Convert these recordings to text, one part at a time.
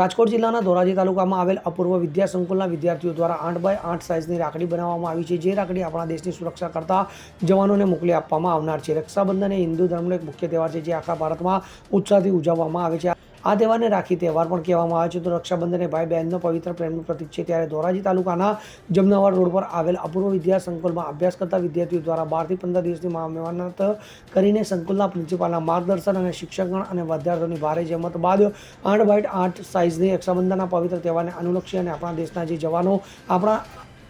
રાજકોટ જિલ્લાના ધોરાજી તાલુકામાં આવેલ અપૂર્વ વિદ્યા સંકુલના વિદ્યાર્થીઓ દ્વારા આઠ બાય આઠ સાઇઝની રાખડી બનાવવામાં આવી છે. જે રાખડી આપણા દેશની સુરક્ષા કરતા જવાનોને મોકલી આપવામાં આવનાર છે. રક્ષાબંધન એ હિન્દુ ધર્મનો એક મુખ્ય તહેવાર છે, જે આખા ભારતમાં ઉત્સાહથી ઉજવવામાં આવે છે. આ તહેવારને રાખી તહેવાર પણ કહેવામાં આવે છે. તો રક્ષાબંધન એ ભાઈ બહેનનો પવિત્ર પ્રેમનું પ્રતીક છે. ત્યારે ધોરાજી તાલુકાના જમનાવાડ રોડ પર આવેલ અપૂર્વ વિદ્યા સંકુલમાં અભ્યાસ કરતા વિદ્યાર્થીઓ દ્વારા બારથી પંદર દિવસની મહા- મહેનત કરીને સંકુલના પ્રિન્સિપાલના માર્ગદર્શન અને શિક્ષકગણ અને વિદ્યાર્થીઓની ભારે જહેમત બાદ આઠ બાય આઠ સાઇઝની રક્ષાબંધનના પવિત્ર તહેવારને અનુલક્ષી અને આપણા દેશના જે જવાનો, આપણા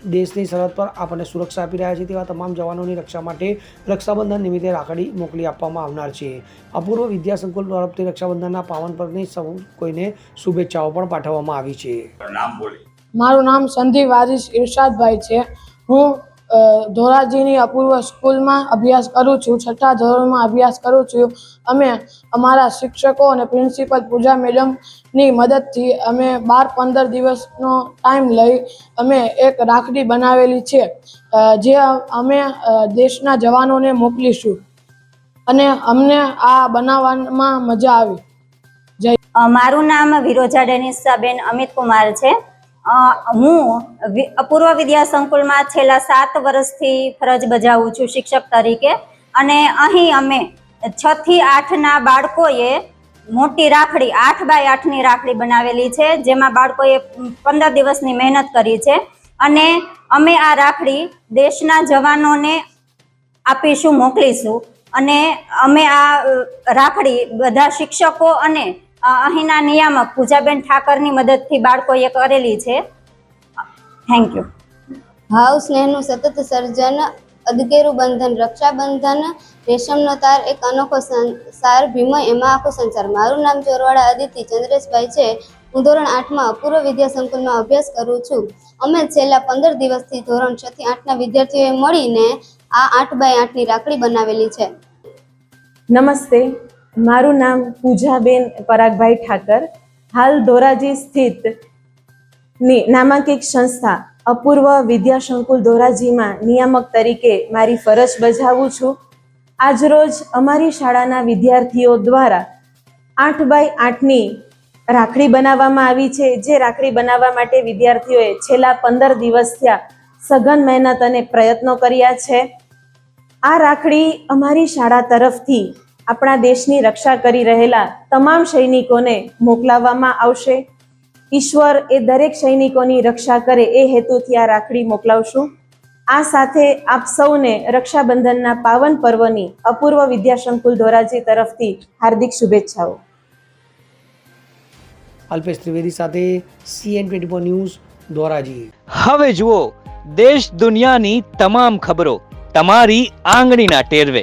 દેશની સરહદ પર આપણને સુરક્ષા આપી રહ્યા છે તેવા તમામ જવાનોની રક્ષા માટે રક્ષાબંધન નિમિત્તે રાખડી મોકલી આપવામાં આવનાર છે. અપૂર્વ વિદ્યા સંકુલ તરફથી રક્ષાબંધનના પાવન પર્વની સૌ કોઈને શુભેચ્છાઓ પણ પાઠવવામાં આવી છે. મારું નામ સંધીપ વારીસ ઇરશાદભાઈ છે. હું ધોરાજીની અપૂર્વ સ્કૂલમાં અભ્યાસ કરું છું. છઠ્ઠા ધોરણમાં અભ્યાસ કરું છું. અમે અમારા શિક્ષકો અને પ્રિન્સિપલ પૂજા મેડમની મદદથી અમે બાર પંદર દિવસનો ટાઈમ લઈ અમે એક રાખડી બનાવેલી છે. જે અમે દેશના જવાનોને મોકલીશું. અને અમને આ બનાવવામાં મજા આવી. જય મારું નામ વિરોજા ડેનિસાબેન અમિત કુમાર છે. હું પૂર્વ વિદ્યા સંકુલમાં છેલ્લા સાત વર્ષથી ફરજ બજાવું છું શિક્ષક તરીકે. અને અહીં અમે છ થી આઠના બાળકોએ મોટી રાખડી, આઠ બાય આઠની રાખડી બનાવેલી છે, જેમાં બાળકોએ પંદર દિવસની મહેનત કરી છે. અને અમે આ રાખડી દેશના જવાનોને આપીશું, મોકલીશું. અને અમે આ રાખડી બધા શિક્ષકો અને અહીંના નિયામક પૂજાબેન ઠાકરની મદદથી બાળકોએ કરેલી છે. થેન્ક યુ ભાવ સ્નેહનું સતત સર્જન અદગેરું બંધન રક્ષાબંધન રેશમનો તાર એક અનોખો સંસાર ભીમય એમાં આખો સંસાર. મારું નામ ચોરવાડા અદિતિ ચંદ્રેશભાઈ છે. હું ધોરણ આઠમાં અપૂર્વ વિદ્યા સંકુલમાં અભ્યાસ કરું છું. અમે છેલ્લા પંદર દિવસથી ધોરણ છ થી આઠના વિદ્યાર્થીઓએ મળીને આ આઠ બાય આઠની રાખડી બનાવેલી છે. નમસ્તે. મારું નામ પૂજાબેન પરાગભાઈ ઠાકર. હાલ ધોરાજી સ્થિત નામાંકિત સંસ્થા અપૂર્વ વિદ્યાસંકુલ ધોરાજીમાં નિયામક તરીકે મારી ફરજ બજાવું છું. આજરોજ અમારી શાળાના વિદ્યાર્થીઓ દ્વારા આઠ બાય આઠની રાખડી બનાવવામાં આવી છે. જે રાખડી બનાવવા માટે વિદ્યાર્થીઓએ છેલ્લા પંદર દિવસ થયા સઘન મહેનત અને પ્રયત્નો કર્યા છે. આ રાખડી અમારી શાળા તરફથી આપણા દેશની રક્ષા કરી રહેલા તમામ સૈનિકોને મોકલાવવામાં આવશે. ઈશ્વર એ દરેક સૈનિકોની રક્ષા કરે એ હેતુથી આ રાખડી મોકલાવશું. આ સાથે આપ સૌને રક્ષાબંધનના પાવન પર્વની અપૂર્વ વિદ્યાશંકુલ ધોરાજી તરફથી હાર્દિક શુભેચ્છાઓ. અલ્પેશ ત્રિવેદી સાથે સીએન ટ્વેન્ટી ન્યૂઝ ધોરાજી. હવે જુઓ દેશ દુનિયાની તમામ ખબરો તમારી આંગળીના ટેરવે.